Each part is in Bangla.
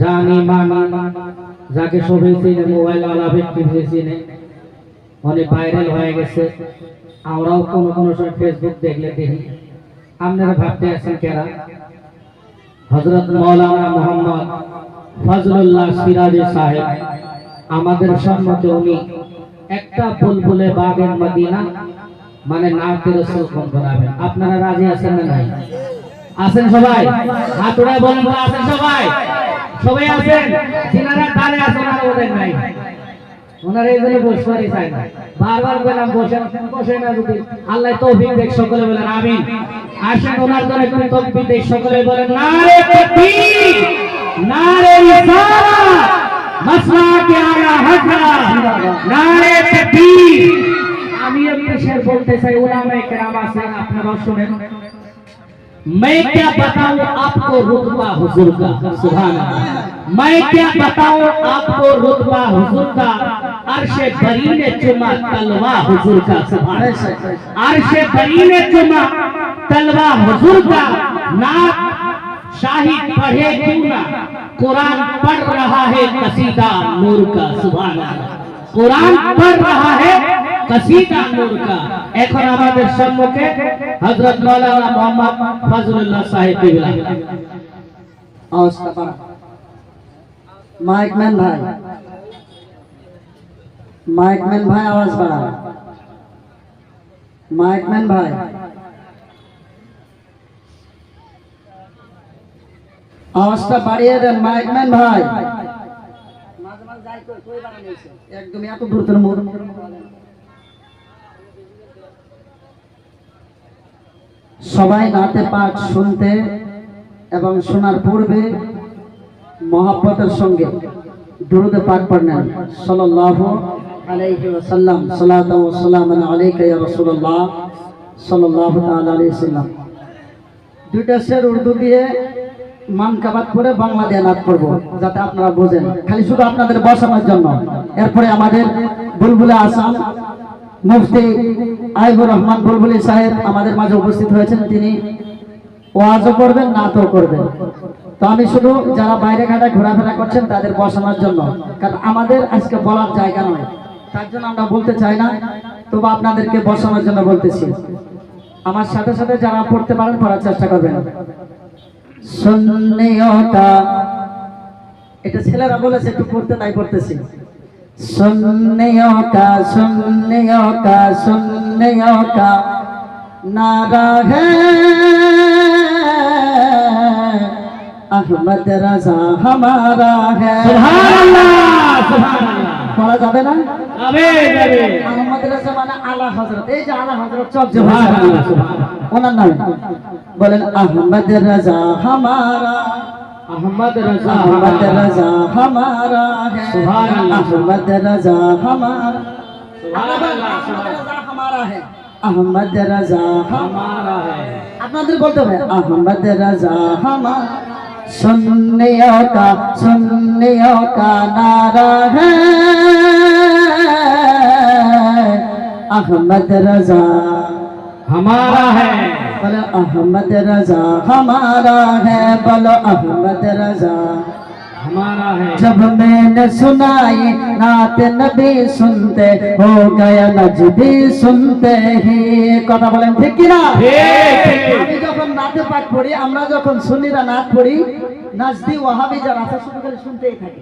জানি মানি, যাকে সবাই চিনে মোবাইল আলা ব্যক্তি চিনে অনেক ভাইরাল হয়ে গেছে। আমরাও কোনো কোনো সময় ফেসবুক দেখলে দেখি। আপনারা ভাবতে আছেন কেরা? হজরত মৌলানা মোহাম্মদ ফজলুল্লাহ সিরাজি সাহেব, আমাদের সম্মতে উনি একটা বুলবুলে বাগের মদিনা মানে নামকে রসুল কোন করাবেন আপনারা রাজি আছেন না নাই? আছেন সবাই? হাত উড়ায় বলেন তো আছেন সবাই? সবাই আছেন? যিনারা তালে আছেন আর ওদের নাই। ওনারা এই জন্য বসবারই চায় না। বারবার বললাম, বসে বসে না যদি। আল্লাহ তৌফিক দেখ, সকলে বলেন, আমিন। আসেন, ওনার জন্য একটু তৌফিক দেখ, সকলে বলেন, নারে তাকবীর নারে রিসালাত মাসলা কে আলা হাজরা, নারে তাকবীর আমি একটু শের বলতে চাই, ওলামায়ে কেরাম আছেন আপনারা শুনেন। میں کیا بتاؤں آپ کو رتبہ حضور کا؟ سبحان اللہ۔ میں کیا بتاؤں آپ کو رتبہ حضور کا؟ عرش برین چما تلوا حضور کا۔ سبحان اللہ۔ عرش برین چما تلوا حضور کا۔ نعت شاہی پڑھے کیوں نہ؟ قرآن پڑھ رہا ہے قصیدہ نور کا۔ سبحان اللہ۔ قرآن پڑھ رہا ہے কসিদা নূর কা এখন আমাদের সম্মুখে হযরত মাওলানা মোহাম্মদ ফজলুল্লাহ সাহেব কিবলা আওয়াজটা বাড়া মাইকম্যান ভাই। মাইকম্যান ভাই আওয়াজ বাড়া মাইকম্যান ভাই। আওয়াজটা বাড়িয়ে দেন মাইকম্যান ভাই। একদম এত দূর তোর সবাই নাতে পাক শুনতে এবং শোনার পূর্বে মহাব্বতের সঙ্গে দুরুদে পাক পড়লেন সাল্লাল্লাহু আলাইহি ওয়াসাল্লাম। সালাতু সালামু আলাইকা ইয়া রাসূলুল্লাহ সাল্লাল্লাহু তাআলা আলাইহি সাল্লাম দুইটা শের উর্দু দিয়ে মান কাবাত করে বাংলা দিয়ে নাচ করব, যাতে আপনারা বোঝেন। খালি শুধু আপনাদের বসানোর জন্য। এরপরে আমাদের বুলবুলে আসাম মুফতি আইবুর রহমান বুলবুলি সাহেব আমাদের মাঝে উপস্থিত হয়েছেন। তিনি ওয়াজও করবেন নাচও করবেন। তো আমি শুধু যারা বাইরে ঘাটায় ঘোরাফেরা করছেন, তাদের বসানোর জন্য। কারণ আমাদের আজকে বলার জায়গা নয়। তার জন্য আমরা বলতে চাই না, তবু আপনাদেরকে বসানোর জন্য বলতেছি। আমার সাথে সাথে যারা পড়তে পারেন, পড়ার চেষ্টা করবেন। এটা ছেলেরা বলেছে, একটু পড়তে তাই পড়তেছি। सुन्नियों का सुन्नियों का सुन्नियों का नारा है अहमद रजा हमारा है সুবহানাল্লাহ সুবহানাল্লাহ পড়া যাবে না যাবে যাবে আহমদ রাজা মানে আলা হজরত এই যে আলা হজরত চক যে সুবহানাল্লাহ সুবহানাল্লাহ ওনার নাম বলেন আহমদ রাজা হামারা احمد رضا احمد رضا ہمارا ہے۔ سبحان اللہ۔ احمد رضا ہمارا۔ سبحان اللہ۔ احمد رضا ہمارا ہے۔ احمد رضا ہمارا ہے۔ اپنا دل বলতে হবে احمد رضا ہمارا۔ سننے کا سننے کا نعرہ ہے۔ احمد رضا ہمارا ہے۔ बोलो अहमद रजा हमारा है बोलो अहमद रजा हमारा है जब मैंने सुनाई नात नबी सुनते हो गया नजदी सुनते ही কথা বলেন ঠিক কি না ঠিক। আমি যখন নাতে পাঠ পড়ি আমরা যখন সুন্নিরা নাচ পড়ি নাজদি ওয়াহাবি যারা আছে শুধু খালি শুনতেই থাকে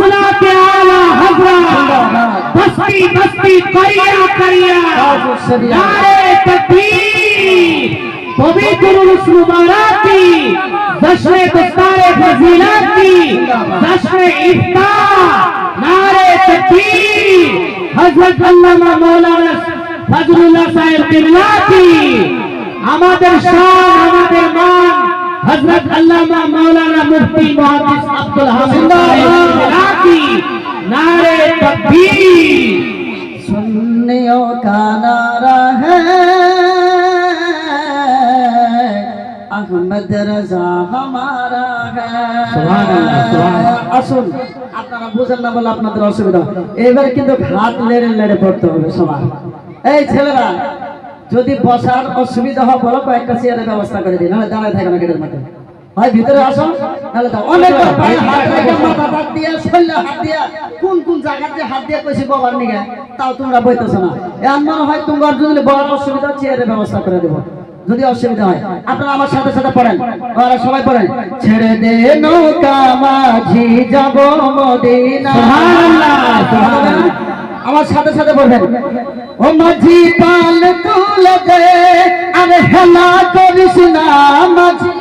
حضرات اعلی حضرات بستی بستی کریا کریا نعرہ تکبیر پویتر الرس مبارک کی جشن دستار فضیلت کی جشن افطار نعرہ تکبیر حضرت علامہ مولانا فضل اللہ صاحب قبلہ کی আমাদের শান আমাদের মান হযরত আল্লামা মাওলানা মুফতি মুহাদ্দিস আব্দুল হামিদ সাহেব ইলাহি নারে তাকবীর सुन्नियों का नारा है अहमद रजा हमारा है সুবহান আল্লাহ, সুবহান আল্লাহ। আসুন আপনারা বুঝেন না বলে আপনাদের অসুবিধা এবার কিন্তু হাত লেড়ে লেড়ে পড়তে হবে সবার এই ছেলেরা যদি বসার অসুবিধা হয়, বলো কয়েকটা চেয়ারের ব্যবস্থা করে দিই, নাহলে দাঁড়ায় থাকে না গেটের মাঠে হয় ভিতরে আসো, নাহলে অনেক রেখে মাথা হাত কোন কোন জায়গাতে হাত দিয়ে কইছি বাবার নিগে, তাও তোমরা বইতেছো না। এমন মনে হয় তোমার যদি বড় অসুবিধা চেয়ারের ব্যবস্থা করে দেবো। যদি অসুবিধা হয়, আপনারা আমার সাথে সাথে পড়েন। ওরা সবাই পড়েন। ছেড়ে দে নৌকা মাঝি, যাব মদিনা। আমার সাথে সাথে বলবেন। ও মাঝি পাল তুলে দে আরে হেলা করিস না মাঝি।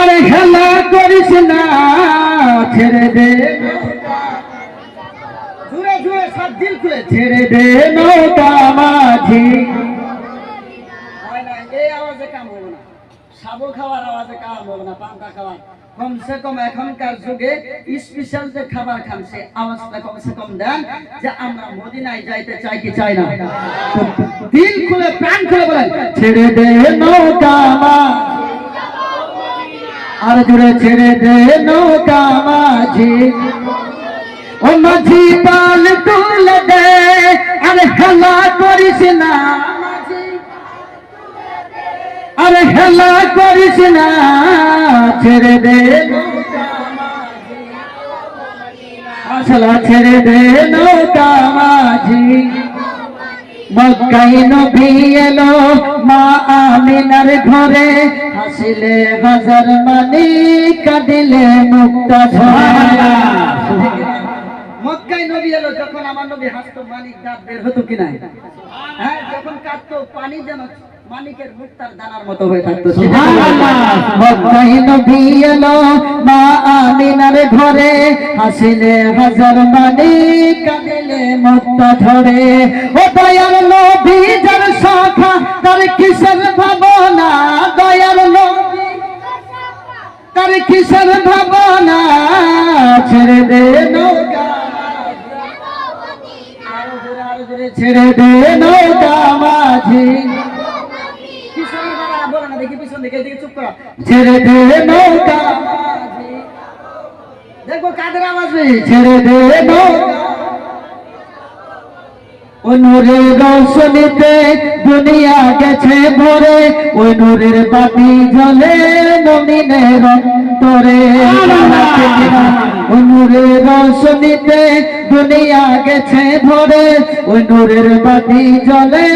আরে হেলা করিস না ছেড়ে দে। ছেড়ে দে নৌকা মাঝি। এই আওয়াজে কাম হবে না। সাবু খাওয়ার আওয়াজে কাম হবে না পান্তা খাওয়ার। কমসে কম এখনকার যুগে স্পেশাল যে খাবার খান আওয়াজটা কমসে কম দেন যে আমরা মদিনায় যাইতে চাই কি চাই না। দিল খুলে, প্রাণ খুলে বলেন, ছেড়ে দে নৌকা আর জুড়ে ছেড়ে দে নৌকা মাঝি। ও মাঝি পাল তুলে দে, আরে খেলা করিস না আরে খেলা করিস না, ছেড়ে দে। ছেড়ে দে নৌকা মাঝি। মক্কাই নবী এলো মা আমিনার ঘরে। হাসিলে হাজার মানি কাঁদিলে মুক্তা মক্কাই নবী এলো যখন আমার নবী হাসতো, মানিক দাঁত বের হতো কি নাই? হ্যাঁ যখন কাঁদতো, পানি যেন মানিকের মুক্তার দানার মতো হয়ে থাকতো? সুবহানাল্লাহ। মক্কাই নবী এলো মা আমিনার ঘরে। হাসিলে হাজার কাঁদিলে মুক্তা ঝরে। ও দয়ার নবী যার শাখা তার কিসের ভাবনা? দয়ার নবী তার কিসের ভাবনা? ছেড়ে দে নৌকা। ছেড়ে নৌকা। ছেড়ে দে নৌকা। দেখব কাদের আওয়াজ ছেড়ে দে নৌকা। ওই নূরের দুনিয়া গেছে ভরে। ওই নূরের বাতি জ্বলে নমিনের অন্তরে ওই নূরের রৌশনীতে দুনিয়া গেছে ভরে। ওই নূরের বাতি জ্বলে